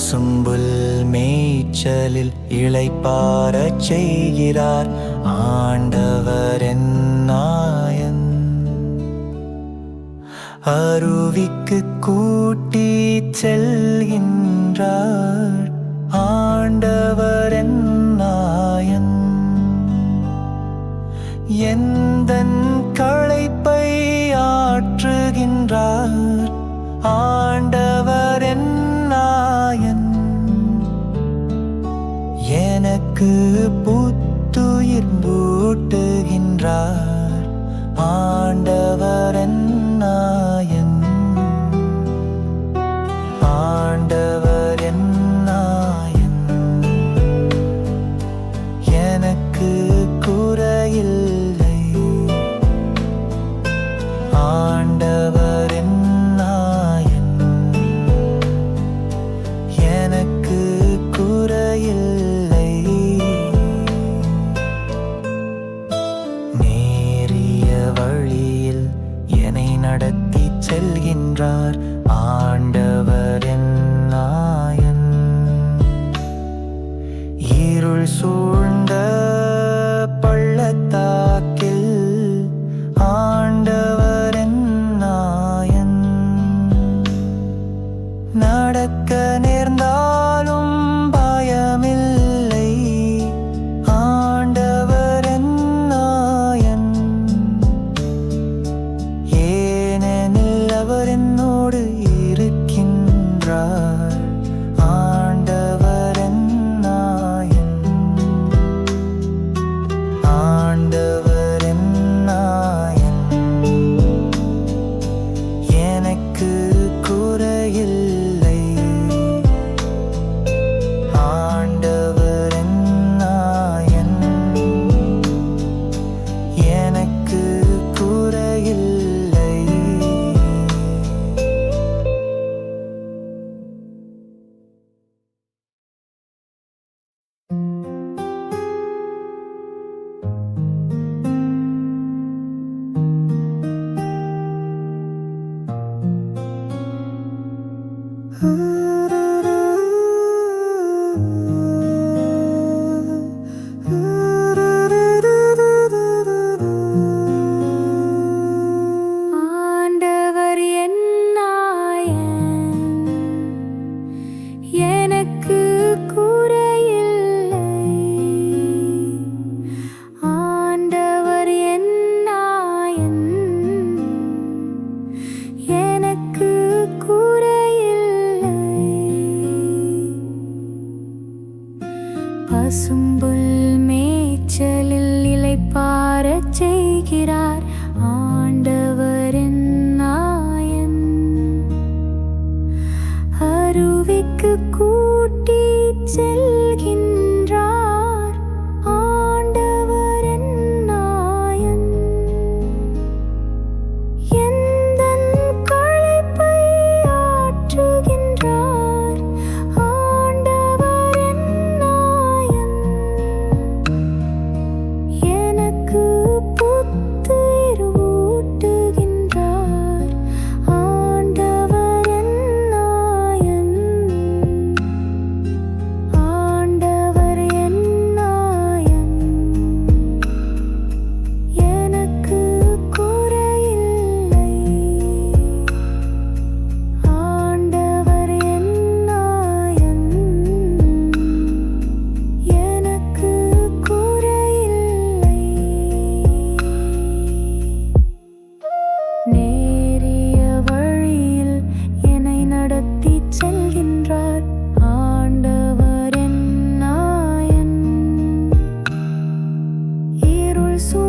பசும்புல் மேய்ச்சலில் இளைப்பாரச் செய்கிறார் ஆண்டவர் நாயன் அருவிக்கு கூட்டி செல்கின்றார் ஆண்டவர் நாயன் எந்த களைப்பை ஆற்றுகின்றார் எனக்கு புத்துயிர் பூட்டுகின்றார் ஆண்டவர் என் நின்றார். ஆண்டவர் நாயன். இருள் சூழ் So.